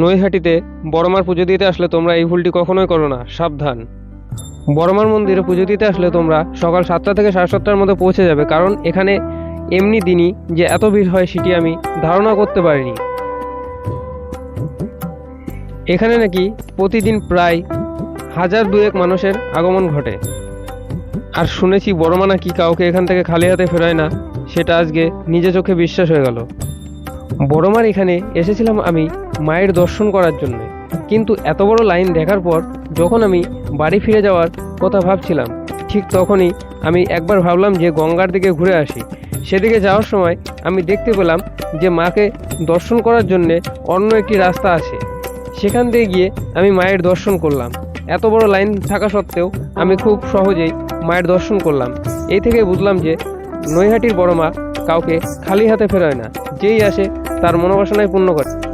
নৈহাটিতে বড়মার পুজো দিতে আসলে তোমরা এই ভুলটি কখনোই করো না, সাবধান। বড়মার মন্দিরে পুজো দিতে আসলে তোমরা সকাল সাতটা থেকে সাড়ে সাতটার মধ্যে পৌঁছে যাবে, কারণ এখানে এমনি দিনই যে এত ভিড় হয় সেটি আমি ধারণা করতে পারিনি। এখানে নাকি প্রতিদিন প্রায় হাজার দুয়েক মানুষের আগমন ঘটে। আর শুনেছি বড়মা নাকি কাউকে এখান থেকে খালি হাতে ফেরায় না, সেটা আজকে নিজে চোখে বিশ্বাস হয়ে গেল। বড়মার এখানে এসেছিলাম আমি মায়ের দর্শন করার জন্য। কিন্তু এত বড় লাইন দেখার পর যখন আমি বাড়ি ফিরে যাওয়ার কথা ভাবছিলাম, ঠিক তখনই আমি একবার ভাবলাম যে গঙ্গার দিকে ঘুরে আসি। সেদিকে যাওয়ার সময় আমি দেখতে পেলাম যে মাকে দর্শন করার জন্যে অন্য একটি রাস্তা আছে। সেখান দিয়ে গিয়ে আমি মায়ের দর্শন করলাম। এত বড় লাইন থাকা সত্ত্বেও আমি খুব সহজেই মায়ের দর্শন করলাম। এই থেকে বুঝলাম যে নৈহাটির বড় মা কাউকে খালি হাতে ফেরায় না। যেই আসে তার মনোবাসনায় পূর্ণ করে।